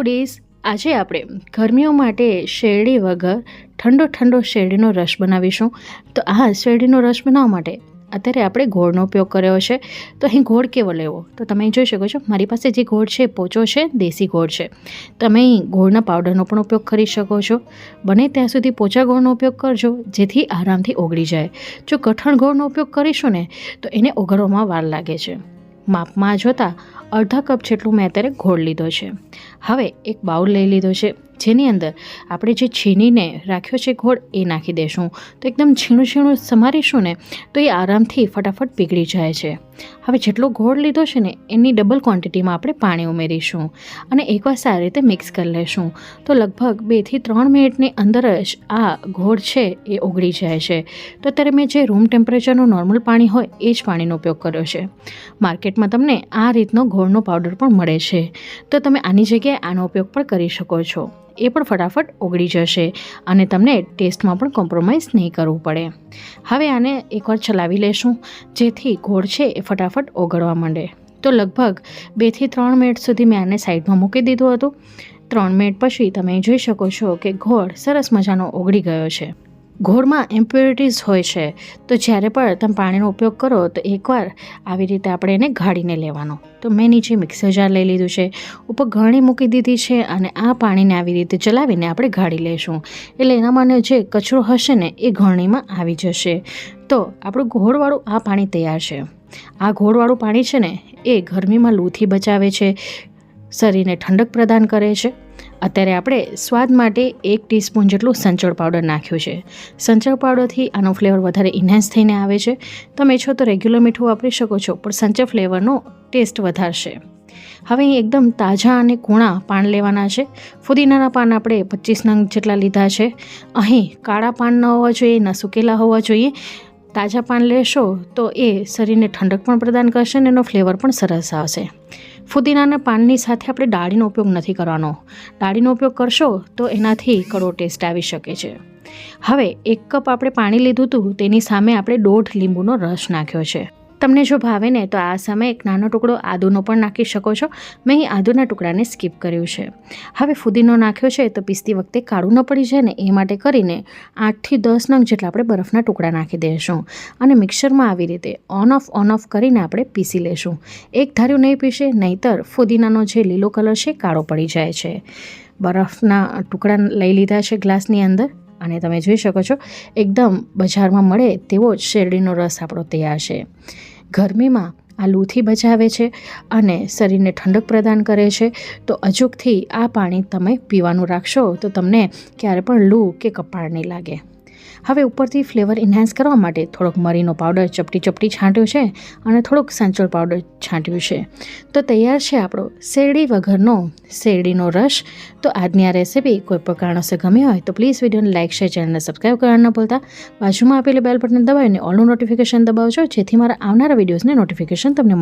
Foodies આજે આપણે ગરમીઓ માટે શેરડી વગર ઠંડો ઠંડો શેરડીનો રસ બનાવીશું. તો આ શેરડીનો રસ બનાવવા માટે અત્યારે આપણે ગોળનો ઉપયોગ કર્યો છે. તો અહીં ગોળ કેવો લેવો? તો તમે જોઈ શકો છો, મારી પાસે જે ગોળ છે પોચો છે, દેશી ગોળ છે. તમે ગોળના પાવડરનો પણ ઉપયોગ કરી શકો છો. બને ત્યાં સુધી પોચા ગોળનો ઉપયોગ કરજો, જેથી આરામથી ઓગળી જાય. જો કઠણ ગોળનો ઉપયોગ કરીશું ને, તો એને ઓગળવામાં વાર લાગે છે. માપમાં જોતાં અડધા કપ જેટલું મેં અત્યારે ઘોળ લીધો છે. હવે એક બાઉલ લઈ લીધો છે. જેની અંદર આપણે જે છીનીને રાખ્યો છે ગોળ એ નાખી દેશું. તો એકદમ છીણું છીણું સમારીશું ને, તો એ આરામથી ફટાફટ પીગળી જાય છે. હવે જેટલો ગોળ લીધો છે ને, એની ડબલ ક્વોન્ટિટીમાં આપણે પાણી ઉમેરીશું અને એકવાર સારી રીતે મિક્સ કરી લેશું. તો લગભગ બેથી ત્રણ મિનિટની અંદર જ આ ગોળ છે એ ઓગળી જાય છે. તો અત્યારે મેં જે રૂમ ટેમ્પરેચરનું નોર્મલ પાણી હોય એ જ પાણીનો ઉપયોગ કર્યો છે. માર્કેટમાં તમને આ રીતનો ગોળનો પાવડર પણ મળે છે. તો તમે આની જગ્યાએ આનો ઉપયોગ પણ કરી શકો છો. એ પણ ફટાફટ ઓગળી જશે અને તમને ટેસ્ટમાં પણ કોમ્પ્રોમાઇઝ નહીં કરવું પડે. હવે આને એકવાર ચલાવી લેશું, જેથી ગોળ છે એ ફટાફટ ઓગળવા માંડે. તો લગભગ બેથી ત્રણ મિનિટ સુધી મેં આને સાઈડમાં મૂકી દીધું હતું. ત્રણ મિનિટ પછી તમે જોઈ શકો છો કે ગોળ સરસ મજાનો ઓગળી ગયો છે. ગોળમાં ઇમ્પ્યોરિટીઝ હોય છે. તો જ્યારે પણ તમે પાણીનો ઉપયોગ કરો, તો એકવાર આવી રીતે આપણે એને ગાળીને લેવાનો. તો મેં નીચે મિક્સર જાર લઈ લીધું છે. ઉપર ઘણી મૂકી દીધી છે અને આ પાણીને આવી રીતે ચલાવીને આપણે ગાળી લઈશું એટલે એનામાં જે કચરો હશે ને, એ ઘણીમાં આવી જશે. તો આપણું ઘોળવાળું આ પાણી તૈયાર છે. આ ઘોળવાળું પાણી છે ને, એ ગરમીમાં લૂથી બચાવે છે. શરીરને ઠંડક પ્રદાન કરે છે. અત્યારે આપણે સ્વાદ માટે એક ટીસ્પૂન જેટલું સંચળ પાવડર નાખ્યું છે. સંચળ પાવડરથી આનો ફ્લેવર વધારે ઇન્હેન્સ થઈને આવે છે. તમે છો તો રેગ્યુલર મીઠું વાપરી શકો છો, પણ સંચળ ફ્લેવરનો ટેસ્ટ વધારશે. હવે એકદમ તાજા અને કૂણા પાન લેવાના છે. ફુદીનાના પાન આપણે પચીસ નંગ જેટલા લીધા છે. અહીં કાળા પાન ન હોવા જોઈએ, ન સુકેલા હોવા જોઈએ. તાજા પાન લેશો તો એ શરીરને ઠંડક પણ પ્રદાન કરશે અને એનો ફ્લેવર પણ સરસ આવશે. ફુદીનાના પાનની સાથે આપણે ડાળીનો ઉપયોગ નથી કરવાનો. ડાળીનો ઉપયોગ કરશો તો એનાથી કડવો ટેસ્ટ આવી શકે છે. હવે એક કપ આપણે પાણી લીધું હતું, તેની સામે આપણે દોઢ લીંબુનો રસ નાખ્યો છે. તમને જો ભાવે ને તો આ સમયે એક નાનો ટુકડો આદુનો પણ નાખી શકો છો. મેં અહીં આદુના ટુકડાને સ્કીપ કર્યું છે. હવે ફુદીનો નાખ્યો છે તો પીસતી વખતે કાળું ન પડી જાય ને એ માટે કરીને આઠથી દસ નંગ જેટલા આપણે બરફના ટુકડા નાખી દઈશું. અને મિક્સરમાં આવી રીતે ઓન ઓફ ઓન ઓફ કરીને આપણે પીસી લેશું. એક ધાર્યું નહીં પીશે નહીંતર ફુદીનાનો જે લીલો કલર છે કાળો પડી જાય છે. બરફના ટુકડા લઈ લીધા છે ગ્લાસની અંદર. અને તમે જોઈ શકો છો, એકદમ બજારમાં મળે તેવો જ શેરડીનો રસ આપણો તૈયાર છે. ગરમીમાં આ લૂથી બચાવે છે અને શરીરને ઠંડક પ્રદાન કરે છે. તો અચૂકથી આ પાણી તમે પીવાનું રાખશો તો તમને ક્યારે પણ લૂ કે કપાળ નહીં લાગે. હવે ઉપરથી ફ્લેવર ઇન્હાન્સ કરવા માટે થોડોક મરીનો પાવડર ચપટી ચપટી છાંટ્યો છે અને થોડોક સંચળ પાવડર છાંટ્યું છે. તો તૈયાર છે આપણો શેરડી વગરનો શેરડીનો રસ. તો આજની આ રેસીપી કોઈ પણ કારણોસર ગમી હોય તો પ્લીઝ વિડીયોને લાઇક શેર ચેનલને સબસ્ક્રાઈબ કરવા ન ભૂલતા. બાજુમાં આપેલી બેલ બટન દબાવીને ઓલનું નોટિફિકેશન દબાવજો, જેથી મારા આવનારા વિડીયોઝને નોટિફિકેશન તમને